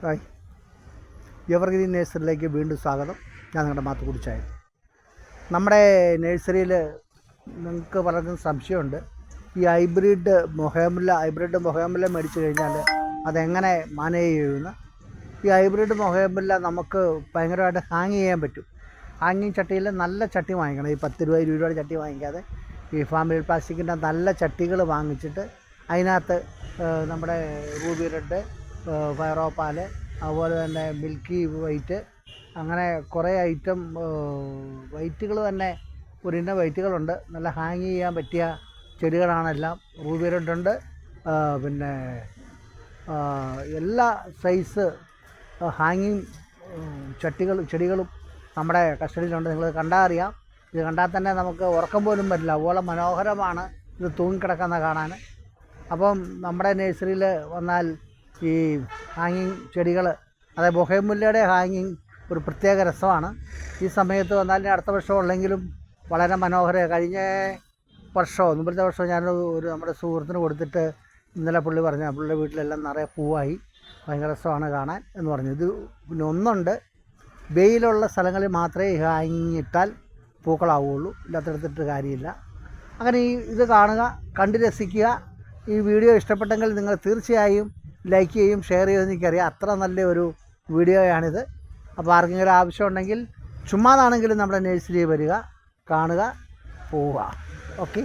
Hi. Evergreen നേഴ്സറിയിലേക്ക് വീണ്ടും സ്വാഗതം. ഞാൻ നിങ്ങളുടെ മാത്തു കുടിച്ചായ നമ്മുടെ നേഴ്സറിയിൽ നിങ്ങൾക്ക് പലർക്കും സംശയമുണ്ട്. ഈ ഹൈബ്രിഡ് മൊഹേമുല്ല ഹൈബ്രിഡ് മൊഹേമുല്ല മേടിച്ചു കഴിഞ്ഞാൽ അതെങ്ങനെ മാനേജ് ചെയ്യുമെന്ന് ഈ ഹൈബ്രിഡ് മൊഹേമുല്ല നമുക്ക് ഭയങ്കരമായിട്ട് ഹാങ് ചെയ്യാൻ പറ്റും. ഹാങ്ങിങ് ചട്ടിയിൽ നല്ല ചട്ടി വാങ്ങിക്കണം. ഈ പത്ത് രൂപ ഇരുപത് രൂപയുടെ ചട്ടി വാങ്ങിക്കാതെ ഈ ഫാമിലി പ്ലാസ്റ്റിക്കിന്റെ നല്ല ചട്ടികൾ വാങ്ങിച്ചിട്ട് അതിനകത്ത് നമ്മുടെ റൂബി റെഡ് ഫയറോപ്പാൽ അതുപോലെ തന്നെ മിൽക്കി വൈറ്റ് അങ്ങനെ കുറേ ഐറ്റം വൈറ്റുകൾ തന്നെ ഒരു ഇന്ന വൈറ്റുകളുണ്ട്. നല്ല ഹാങ് ചെയ്യാൻ പറ്റിയ ചെടികളാണെല്ലാം ഉണ്ട് പിന്നെ എല്ലാ സൈസ് ഹാങ്ങിങ് ചട്ടികൾ ചെടികളും നമ്മുടെ കസ്റ്റഡിയിലുണ്ട്. നിങ്ങൾ കണ്ടാൽ അറിയാം. ഇത് കണ്ടാൽ തന്നെ നമുക്ക് ഉറക്കം പോലും പറ്റില്ല അതുപോലെ മനോഹരമാണ് ഇത് തൂങ്ങിക്കിടക്കുന്ന കാണാൻ. അപ്പം നമ്മുടെ നഴ്സറിയിൽ വന്നാൽ ഈ ഹാങ്ങിങ് ചെടികൾ അതായത് ബൊഹേമുല്ലയുടെ ഹാങ്ങിങ് ഒരു പ്രത്യേക രസമാണ്. ഈ സമയത്ത് വന്നാൽ അടുത്ത വർഷം ഉള്ളെങ്കിലും വളരെ മനോഹര കഴിഞ്ഞ വർഷമോ മുമ്പത്തെ വർഷമോ ഞാൻ ഒരു നമ്മുടെ സുഹൃത്തിന് കൊടുത്തിട്ട് ഇന്നലെ പുള്ളി പറഞ്ഞു പുള്ളിയുടെ വീട്ടിലെല്ലാം നിറയെ പൂവായി. ഭയങ്കര രസമാണ് കാണാൻ എന്ന് പറഞ്ഞു. ഇത് പിന്നെ ഒന്നുണ്ട്. വെയിലുള്ള സ്ഥലങ്ങളിൽ മാത്രമേ ഹാങ്ങിങ് ഇട്ടാൽ പൂക്കളാവുകയുള്ളൂ. ഇല്ലാത്തടത്തിട്ട് കാര്യമില്ല. അങ്ങനെ ഈ ഇത് കാണുക കണ്ട് രസിക്കുക. ഈ വീഡിയോ ഇഷ്ടപ്പെട്ടെങ്കിൽ നിങ്ങൾ തീർച്ചയായും ലൈക്ക് ചെയ്യും ഷെയർ ചെയ്യുമെന്ന് എനിക്കറിയാം. അത്ര നല്ല ഒരു വീഡിയോയാണിത് അപ്പോൾ ആർക്കെങ്കിലും ആവശ്യമുണ്ടെങ്കിൽ ചുമ്മാതാണെങ്കിലും നമ്മുടെ നേഴ്സറിയിൽ വരിക കാണുക പോവുക. ഓക്കെ